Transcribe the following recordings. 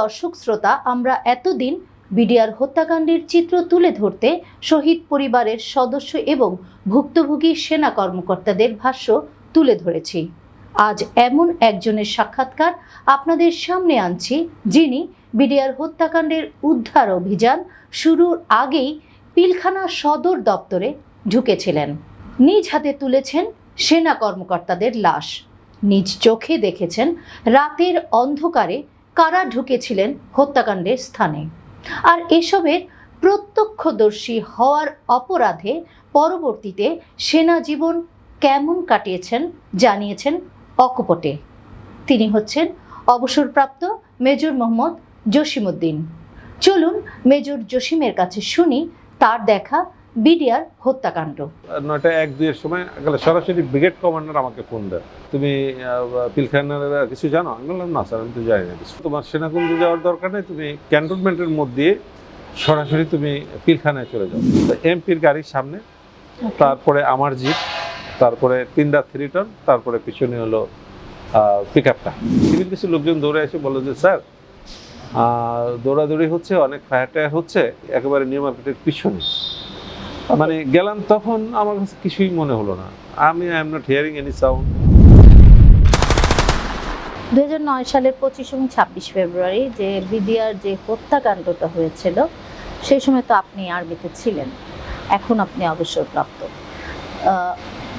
দর্শক শ্রোতা, আমরা এতদিন বিডিআর হত্যাকাণ্ডের চিত্র তুলে ধরতে শহীদ পরিবারের সদস্য এবং ভুক্তভোগী সেনা কর্মকর্তাদের ভাষ্য তুলে ধরেছি। আজ এমন একজনের সাক্ষাৎকার আপনাদের সামনে আনছি, যিনি বিডিআর হত্যাকাণ্ডের উদ্ধার অভিযান শুরুর আগেই পিলখানা সদর দপ্তরে ঢুকেছিলেন। নিজ হাতে তুলেছেন সেনা কর্মকর্তাদের লাশ। নিজ চোখে দেখেছেন রাতের অন্ধকারে কারা ঢুকেছিলেন হত্যাকাণ্ডের স্থানে। আর এসবের প্রত্যক্ষদর্শী হওয়ার অপরাধে পরবর্তীতে সেনা জীবন কেমন কাটিয়েছেন জানিয়েছেন অকপটে। তিনি হচ্ছেন অবসরপ্রাপ্ত মেজর মোহাম্মদ জসিমউদ্দিন। চলুন মেজর জসিমের কাছে শুনি তার দেখা বিডিআর হত্যাকাণ্ড। নয়টা এক দুইয়ের সময় সরাসরি ব্রিগেড কমান্ডার আমাকে ফোন দেয়। তুমি পিলখানার কিছু জানো? আমি বললাম না স্যার আমি তো জানি না কিছু। তোমার সেনাকুঞ্জে যাওয়ার দরকার নেই তুমি ক্যান্টনমেন্টের মধ্যে সরাসরি তুমি পিলখানায় চলে যাও। তো এমপির গাড়ির সামনে তারপরে আমার জিপ তারপরে তিনটা থ্রি টন তারপরে পিছনে হলো পিক আপটা সিভিল কিছু লোকজন দৌড়ে এসে বলল যে স্যার দৌড়াদৌড়ি হচ্ছে অনেক ফায়ার টায়ার হচ্ছে একেবারে নিউ মার্কেটের পিছনে। মানে গেলাম তখন আমার কাছে কিছুই মনে হলো না। আমি I am not hearing any sound দু হাজার নয় সালের পঁচিশ এবং ছাব্বিশ ফেব্রুয়ারি যে বিডিআর যে হত্যাকাণ্ডটা হয়েছিল, সেই সময় তো আপনি আর্মিতে ছিলেন। এখন আপনি অবসরপ্রাপ্ত।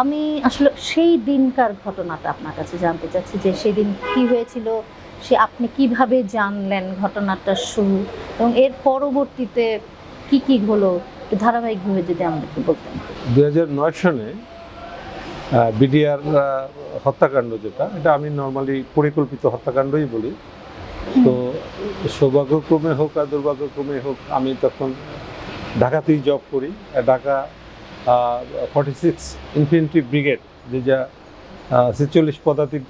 আমি আসলে সেই দিনকার ঘটনাটা আপনার কাছে জানতে চাচ্ছি যে সেদিন কি হয়েছিল, সে আপনি কীভাবে জানলেন ঘটনাটা শুরু, এবং এর পরবর্তীতে কি কি হলো ধারাবাহিকভাবে যদি আমাদেরকে বলতেন। দু সনে বিডিআর হত্যাকাণ্ড যেটা এটা আমি নর্মালি পরিকল্পিত হত্যাকাণ্ডই বলি। তো সৌভাগ্যক্রমে হোক আর দুর্ভাগ্যক্রমে হোক আমি তখন ঢাকাতেই জব করি। Dhaka forty six infantry brigade যে যা ছেচল্লিশ পদাতিক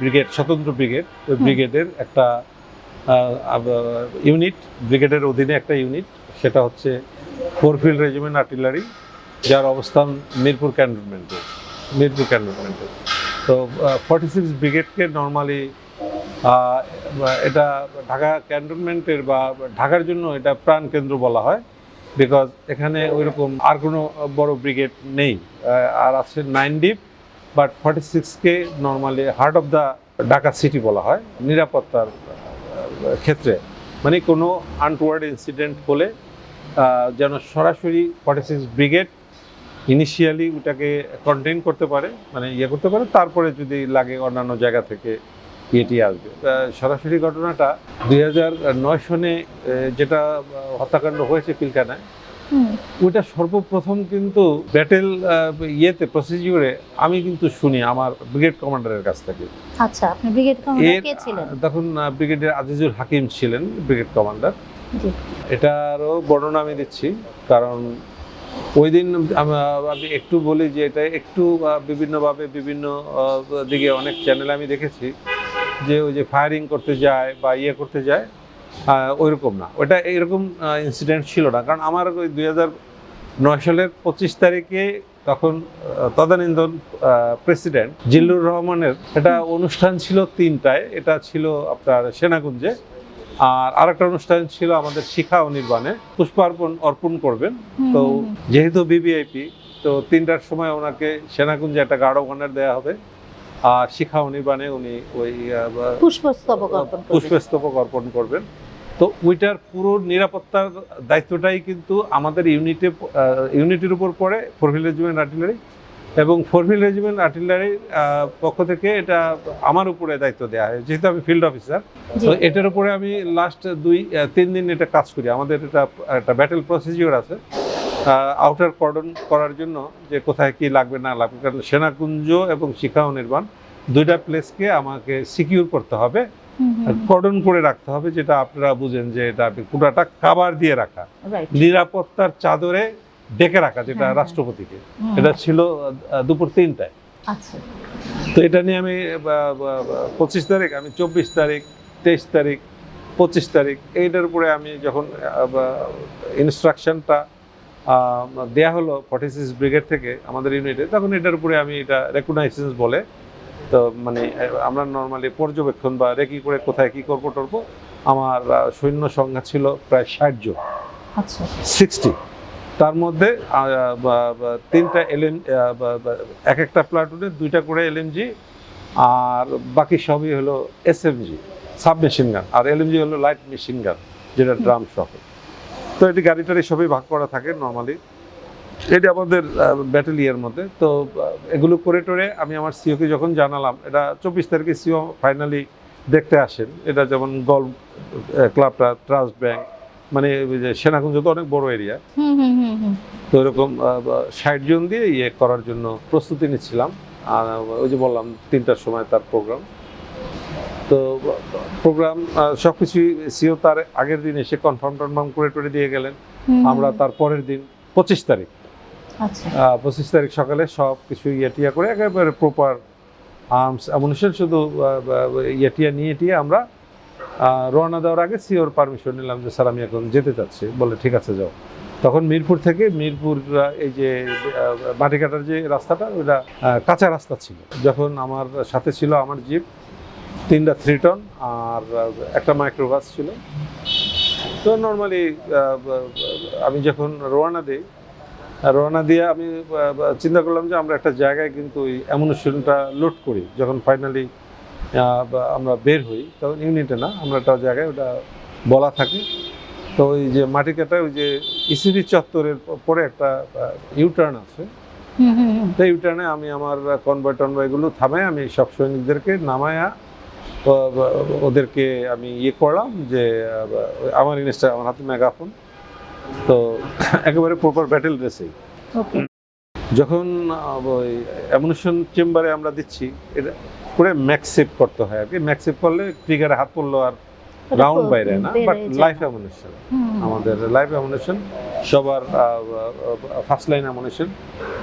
ব্রিগেড স্বতন্ত্র ব্রিগেড ওই ব্রিগেডের একটা ইউনিট ব্রিগেডের অধীনে একটা ইউনিট। সেটা হচ্ছে ফোর ফিল্ড রেজিমেন্ট আর্টিলারি যার অবস্থান মিরপুর ক্যান্টনমেন্টে মিরপুর ক্যান্টনমেন্টে। তো ফর্টি সিক্স ব্রিগেডকে নর্মালি এটা ঢাকা ক্যান্টনমেন্টের বা ঢাকার জন্য এটা প্রাণ কেন্দ্র বলা হয় বিকজ এখানে ওইরকম আর কোনো বড় ব্রিগেড নেই। আর আছে nine deep but forty সিক্সকে normally heart of the Dhaka city বলা হয়, নিরাপত্তার ক্ষেত্রে। মানে কোনো আনটওয়ার্ড ইনসিডেন্ট হলে যেন সরাসরি ফর্টি সিক্স ব্রিগেড ইনিশিয়ালি ওটাকে কন্টেইন করতে পারে মানে ইয়ে করতে পারে তারপরে যদি লাগে অন্যান্য জায়গা থেকে ইয়েটি আসবে। সরাসরি ঘটনাটা দুই হাজার নয় সনে যেটা হত্যাকাণ্ড হয়েছে পিলখানায় ওইটা সর্বপ্রথম কিন্তু ব্যাটেল ইয়েতে প্রসিডিউরে আমি কিন্তু শুনি আমার ব্রিগেড কমান্ডারের কাছ থেকে। আচ্ছা আপনি ব্রিগেড কমান্ডার কে ছিলেন? তখন ব্রিগেডের আজিজুল হাকিম ছিলেন ব্রিগেড কমান্ডার। এটারও বর্ণনা আমি দিচ্ছি, কারণ ওই দিন আমি একটু বলি যে এটা একটু বিভিন্নভাবে বিভিন্ন দিকে অনেক চ্যানেলে আমি দেখেছি যে ওই যে ফায়ারিং করতে যায় বা ইয়ে করতে যায় ওইরকম না। ওটা এইরকম ইনসিডেন্ট ছিল না। কারণ আমার ওই দুই হাজার নয় সালের পঁচিশ তারিখে তখন তদানীন্দন প্রেসিডেন্ট জিল্লুর রহমানের এটা অনুষ্ঠান ছিল তিনটায়। এটা ছিল আপনার সেনাকুঞ্জে। আর আরেকটা অনুষ্ঠান ছিল আমাদের শিখা অনির্বাণে পুষ্পার্পণ অর্পণ করবেন। তো। যেহেতু বিবিআইপি তো তিনটার সময় ওনাকে সেনাকুঞ্জে একটা গার্ড অফ অনার দেওয়া হবে। আর শিখা অনির্বাণে উনি ওই পুষ্পস্তবক অর্পণ করবেন। তো ওইটার পুরো নিরাপত্তার দায়িত্বটাই কিন্তু আমাদের ইউনিটে ইউনিটের উপর পড়ে ফোরভিল রেজিমেন্ট আর্টিলারি। এবং ফোরভিল রেজিমেন্ট আর্টিলারির পক্ষ থেকে এটা আমার উপরে দায়িত্ব দেওয়া হয় যেহেতু আমি ফিল্ড অফিসার। তো এটার উপরে আমি লাস্ট দুই তিন দিন এটা কাজ করি। আমাদের এটা একটা ব্যাটেল প্রসিজিওর আছে আউটার কর্ডন করার জন্য যে কোথায় কি লাগবে না লাগবে কারণ সেনাকুঞ্জ এবং শিখা নির্মাণ দুইটা প্লেসকে আমাকে সিকিউর করতে হবে। কর্ডন করে রাখতে হবে যেটা আপনারা বুঝেন যে এটা পুরাটা কাবার দিয়ে রাখা। নিরাপত্তার চাদরে ডেকে রাখা যেটা হ্যাঁ, হ্যাঁ। রাষ্ট্রপতিকে। এটা ছিল দুপুর তিনটায়। আচ্ছা। তো এটা নিয়ে আমি পঁচিশ তারিখ আমি চব্বিশ তারিখ তেইশ তারিখ পঁচিশ তারিখ এইটার উপরে আমি যখন ইনস্ট্রাকশনটা দেয়া হলো ফর্টি সিক্স ব্রিগেড থেকে আমাদের ইউনিটে তখন এটার উপরে আমি এটা রেকগনাইসেন্স বলে তো মানে আমরা নর্মালি পর্যবেক্ষণ বা রেকি করে কোথায় কি করব টরবো আমার সৈন্য সংখ্যা ছিল প্রায় ষাট জন। আচ্ছা। সিক্সটি তার মধ্যে তিনটা এলএম এক একটা প্লাটুনে দুইটা করে এলএমজি আর বাকি সবই হলো এসএমজি সাব মেশিন গান আর এলএমজি হলো লাইট মেশিন গান যেটা ড্রাম সহ। তো এটি গাড়িটারি সবই ভাগ করা থাকে নর্মালি এটি আমাদের ব্যাটালিয়ার মধ্যে। তো এগুলো করে টোরে আমি আমার সিওকে যখন জানালাম এটা চব্বিশ তারিখে সিও ফাইনালি দেখতে আসেন। এটা যেমন গল্ফ ক্লাবটা ট্রাস্ট ব্যাংক মানে সেনাকুঞ্জ তো অনেক বড় এরিয়া তো এরকম ষাট জন দিয়ে ইয়ে করার জন্য প্রস্তুতি নিচ্ছিলাম। আর ওই যে বললাম তিনটার সময় তার প্রোগ্রাম তো প্রোগ্রাম সব কিছুই সিও তার আগের দিন এসে কনফার্ম টনফার্ম করে টরে দিয়ে গেলেন। আমরা তার পরের দিন পঁচিশ তারিখ। আচ্ছা। পঁচিশ তারিখ সকালে সব কিছু ইয়ে টিয়া করে একেবারে প্রপার আর্মস অ্যামুনিশন শুধু আহ, আহ, ইয়ে টিয়া নিয়ে টিয়ে আমরা রওনা দেওয়ার আগে সিওর পারমিশন নিলাম যে স্যার আমি এখন যেতে চাচ্ছি। বলে ঠিক আছে যাও। তখন মিরপুর থেকে মিরপুর এই যে আহ, মাটিকাটার যে রাস্তাটা ওটা কাঁচা রাস্তা ছিল। যখন আমার সাথে ছিল আমার জিপ তিনটা থ্রি টন আর একটা মাইক্রোবাস ছিল। তো নর্মালি আমি যখন রওনা দিই রওনা দিয়ে আমি চিন্তা করলাম যে আমরা একটা জায়গায় কিন্তু ওই অ্যামুনেশনটা লোড করি। যখন ফাইনালি আমরা বের হই তখন ইউনিটে না আমরা একটা জায়গায় ওটা বলা থাকে। তো ওই যে মাটি কাটায় ওই যে ইসিবি চত্বরের প- পরে একটা ইউটার্ন আছে। তো ইউটার্নে আমি আমার কনভয় টনভয় এগুলো থামায় আমি সব সৈনিকদেরকে নামায়া ওদেরকে আমি ইয়ে করলাম যে আমার জিনিসটা আমার হাতে মেগাফোন তো একেবারে প্রপার ব্যাটেল ড্রেসে যখন ওই অ্যামুনেশন চেম্বারে আমরা দিচ্ছি এটা করে ম্যাক্সেপ করতে হয় আর কি। ম্যাক্সেপ করলে ট্রিগারে হাত পড়ল আর রাউন্ড বাইরে না। বাট লাইফ অ্যামুনেশন আমাদের লাইফ অ্যামুনেশন সবার ফার্স্ট লাইন অ্যামুনেশন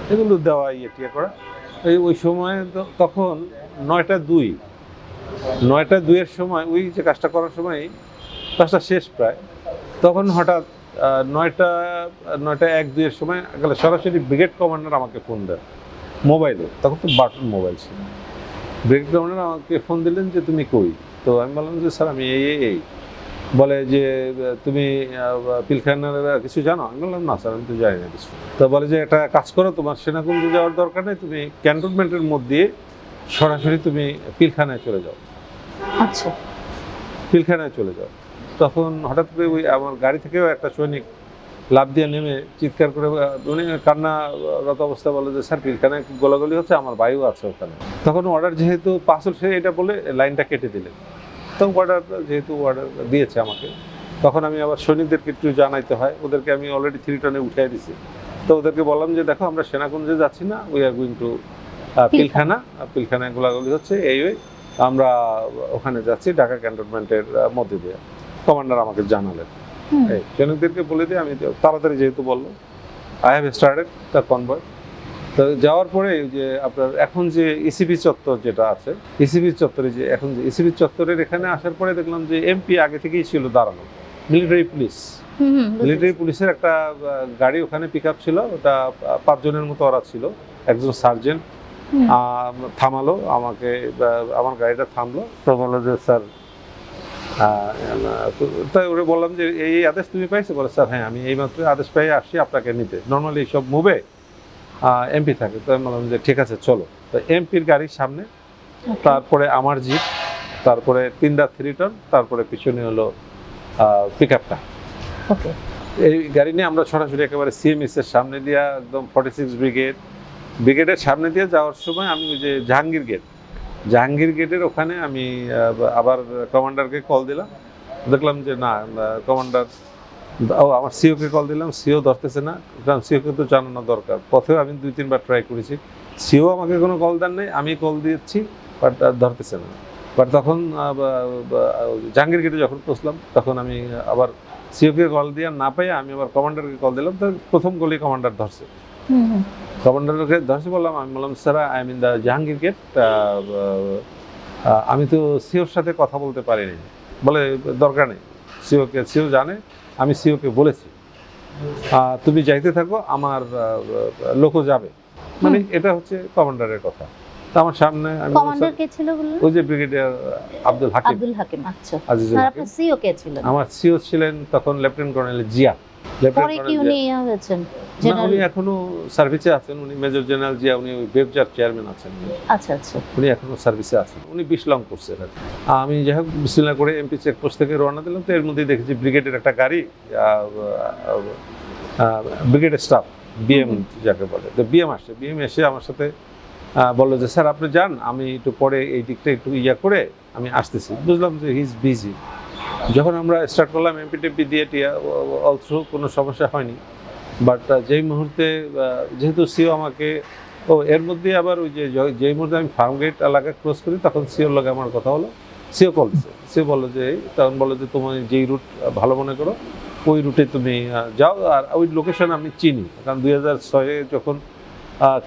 এগুলো দেওয়া ইয়ে টিয়ে করা। এই ওই সময় তো- তখন নয়টা দুই। নয়টা দুইয়ের সময় ওই যে কাজটা করার সময় কাজটা শেষ প্রায়। তখন হঠাৎ নয়টা নয়টা এক দুইয়ের সময় গেলে সরাসরি ব্রিগেড কমান্ডার আমাকে ফোন দেয়। মোবাইলে তখন তো বাটন মোবাইল ছিল। ব্রিগেড কমান্ডার আমাকে ফোন দিলেন যে তুমি কই? তো আমি বললাম যে স্যার আমি এই এই এই। বলে যে তুমি পিলখানার কিছু জানো? আমি বললাম না স্যার আমি তো জানি না কিছু। তো বলে যে একটা কাজ করো তোমার সেনাকুঞ্জে যাওয়ার দরকার নেই তুমি ক্যান্টনমেন্টের মধ্যে সরাসরি তুমি পিলখানায় চলে যাও। আচ্ছা। পিলখানায় চলে যাও। তখন হঠাৎ করে ওই আমার গাড়ি থেকেও একটা সৈনিক লাভ দিয়ে নেমে চিৎকার করে উনি কান্নারত অবস্থা বলে যে স্যার পিলখানায় গোলাগুলি হচ্ছে আমার বায়ু আছে ওখানে। তখন অর্ডার যেহেতু পাসল সে এটা বলে লাইনটা কেটে দিলেন তো অর্ডার যেহেতু অর্ডার দিয়েছে আমাকে তখন আমি আবার সৈনিকদেরকে একটু জানাইতে হয়। ওদেরকে আমি অলরেডি থ্রি টনে উঠিয়ে দিছি। তো ওদেরকে বললাম যে দেখো আমরা সেনাকুঞ্জে যাচ্ছি না we are going to Pilkhana. পিলখানায় গোলাগুলি হচ্ছে এই ওই আমরা ওখানে যাচ্ছি ঢাকা ক্যান্টনমেন্টের মধ্যে দিয়ে। কমান্ডার আমাকে জানালেন। সৈনিকদেরকে বলে দিয়ে আমি তাড়াতাড়ি যেহেতু বলল I have started the convoy তো যাওয়ার পরে যে আপনার এখন যে ইসিবি চত্বর যেটা আছে ইসিবি চত্বরে যে এখন যে ইসিবি চত্বরের এখানে আসার পরে দেখলাম যে এমপি আগে থেকেই ছিল দাঁড়ানো। মিলিটারি পুলিশ মিলিটারি পুলিশের একটা গাড়ি ওখানে পিক আপ ছিল ওটা পাঁচজনের মতো ওরা ছিল। একজন সার্জেন্ট থামালো আমাকে আমার গাড়িটা থামলো। তো বলল যে স্যার তাই ওরে বললাম যে এই আদেশ তুমি পাইছো? বলে স্যার হ্যাঁ আমি এইমাত্র আদেশ পেয়ে আসছি আপনাকে নিতে। নর্মালি সব মুভে এমপি থাকে। তো আমি বললাম যে ঠিক আছে চলো। তো এমপির গাড়ির সামনে তারপরে আমার জিপ তারপরে তিনটা থ্রি টন তারপরে পিছনে হলো পিক আপটা ওকে এই গাড়ি নিয়ে আমরা সরাসরি একেবারে সিএমএস এর সামনে দিয়ে একদম ফর্টি সিক্স ব্রিগেড ব্রিগেডের সামনে দিয়ে যাওয়ার সময় আমি ওই যে জাহাঙ্গীর গেট জাহাঙ্গীর গেটের ওখানে আমি আবার কমান্ডারকে কল দিলাম। দেখলাম যে না কমান্ডার, ও, আমার সিওকে কল দিলাম। সিও ধরতেছে না, কারণ সিওকে তো জানানো দরকার। পথেও আমি দুই, তিনবার ট্রাই করেছি। সিও আমাকে কোনো কল দেন নেই, আমি কল দিয়েছি বাট ধরতেছে না। বাট তখন জাহাঙ্গীর গেটে যখন পৌঁছলাম, তখন আমি আবার সিওকে কল দিয়ে না পেয়ে আমি আবার কমান্ডারকে কল দিলাম। তো প্রথম গলি কমান্ডার ধরছে। কমান্ডারকে ধরছে বললাম আমি বললাম sir I mean the Jahangir gate আমি তো সিওর সাথে কথা বলতে পারিনি। বলে দরকার নেই। সিওকে সিও জানে আমি সিওকে বলেছি। তুমি যাইতে থাকো আমার লোকও যাবে। মানে এটা হচ্ছে কমান্ডারের কথা। তো আমার সামনে আমি কমান্ডার কে ছিল ওই যে ব্রিগেডিয়ার আব্দুল হাকিম। আব্দুল হাকিম আচ্ছা। আজিজুল স্যার হাকিম। সিও কে ছিলেন? আমার সিও ছিলেন তখন লেফটেন্যান্ট কর্নেল জিয়া। পরে কি উনি হয়েছেন? উনি এখনও সার্ভিসে আছেন উনি মেজর জেনারেল জিয়া উনি বেবজার চেয়ারম্যান আছেন। আচ্ছা আচ্ছা। উনি এখনও সার্ভিসে আছেন। উনি বিশ লং করছেন আমি যাই হোক বিসমিল্লাহ করে এমপি চেকপোস্ট থেকে রওনা দিলাম তো এর মধ্যেই দেখেছি ব্রিগেডের একটা গাড়ি ব্রিগেডের স্টাফ বিএম যাকে বলে। তো বিএম আসছে। বিএম এসে আমার সাথে বলল যে স্যার আপনি যান আমি একটু পরে এই দিকটা একটু ইয়া করে আমি আসতেছি। বুঝলাম যে হি ইজ বিজি যখন আমরা স্টার্ট করলাম এমপি টেমপি দিয়ে টিয়া অলসো কোনো সমস্যা হয়নি। বাট যেই মুহূর্তে যেহেতু সিও আমাকে ও এর মধ্যে আবার ওই যে যেই মুহূর্তে আমি ফার্ম গেট এলাকা ক্রস করি তখন সিওর লগে আমার কথা হলো। সিও কল সিও বলল যে এই, তখন বলল যে তুমি যেই রুট ভালো মনে করো ওই রুটে তুমি যাও। আর ওই লোকেশন আমি চিনি। কারণ দুই হাজার ছয়ে যখন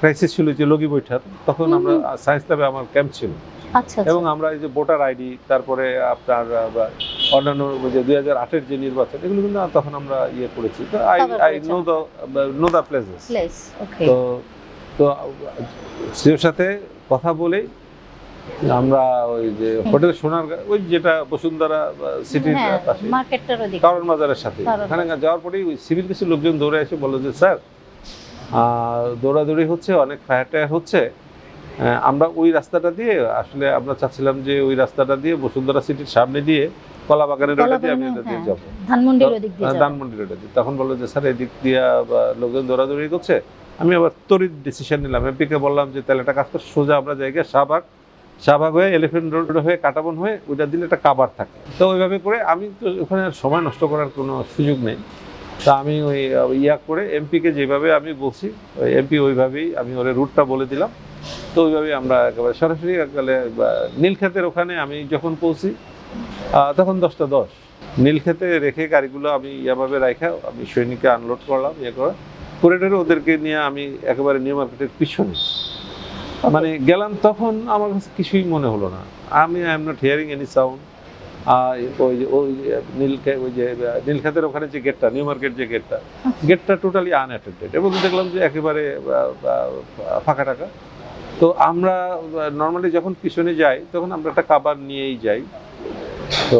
ক্রাইসিস ছিল যে লগি বৈঠার তখন আমরা সায়েন্স ল্যাবে আমার ক্যাম্প ছিল। আচ্ছা আচ্ছা। এবং আমরা এই যে ভোটার আইডি তারপরে আপনার অন্যান্য যে দুই হাজার আটের যে নির্বাচন এগুলো কিন্তু তখন আমরা ইয়ে করেছি। তো I I know the know the places তো তো সিওর সাথে কথা বলে আমরা ওই যে হোটেল সোনার ওই যেটা বসুন্ধরা সিটির হ্যাঁ পাশে। কারণ বাজারের সাথে। ওখানে যাওয়ার পরেই ওই সিভিল কিছু লোকজন দৌড়ে এসে বলল যে স্যার দৌড়াদৌড়ি হচ্ছে অনেক ফায়ার টায়ার হচ্ছে আমরা ওই রাস্তাটা দিয়ে আসলে আমরা চাচ্ছিলাম যে ওই রাস্তাটা দিয়ে বসুন্ধরা সিটির সামনে দিয়ে কলা বাগানের রোডে দিয়ে আমি কলাবাগানের, এটা দিয়ে হ্যাঁ। যাব। ধানমন্ডির ওদিক দিয়ে আহ, যাবেন। ধানমন্ডি রোডে দিয়ে। তখন বলল যে স্যার এদিক দিয়ে বা লোকজন দৌড়াদৌড়ি করছে। আমি আবার তড়িৎ ডিসিশন নিলাম। এমপিকে বললাম যে তাহলে একটা কাজ করে সোজা আমরা জায়গায় শাহবাগ। শাহবাগ হয়ে এলিফেন্ট রোড হয়ে কাটাবন হয়ে ওইটা দিলে একটা কাবার থাকে। তো ওইভাবে করে আমি তো ওখানে আর সময় নষ্ট করার কোনো সুযোগ নেই। তা আমি ওই ইয়া করে এমপিকে যেভাবে আমি বলছি ওই এমপি ওইভাবেই আমি ওর রুটটা বলে দিলাম। তো ওইভাবেই আমরা একেবারে সরাসরি একেবারে নীলক্ষেতের ওখানে আমি যখন পৌঁছি তখন দশটা দশ। নীলক্ষেতে রেখে গাড়িগুলো আমি ইয়াভাবে রাখা আমি সৈনিককে আনলোড করলাম ইয়ে করে। করিডোরে ওদেরকে নিয়ে আমি একেবারে নিউ মার্কেটের পিছনে। মানে গেলাম তখন আমার কাছে কিছুই মনে হলো না। আমি I am not hearing any sound ওই যে ওই নীলখে ওই যে আহ, নীলক্ষেতের ওখানে যে গেটটা নিউ মার্কেট যে গেটটা গেটটা টোটালি আনঅ্যাটেন্ডেড এবং দেখলাম যে একেবারে ফাঁকা টাকা। তো আমরা নর্মালি যখন পিছনে যাই তখন আমরা একটা কাবার নিয়েই যাই। তো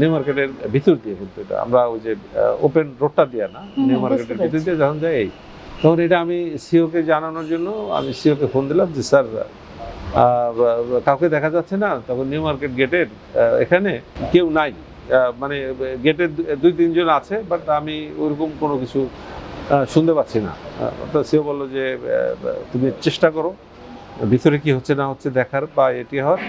নিউ মার্কেটের ভিতর দিয়ে কিন্তু এটা। আমরা ওই যে ওপেন রোডটা দিয়ে না নিউ মার্কেটের ভিতর দিয়ে যখন যাই এই, তখন এটা আমি সিওকে জানানোর জন্য আমি সিওকে ফোন দিলাম যে স্যার কাউকে দেখা যাচ্ছে না? তখন নিউ মার্কেট গেটের এখানে কেউ নাই। মানে গেটের দুই তিনজন আছে বাট আমি ওইরকম কোনো কিছু শুনতে পাচ্ছি না। তো সিও বলল যে তুমি চেষ্টা করো। ভিতরে কি হচ্ছে না হচ্ছে দেখার বা এটি হওয়ার?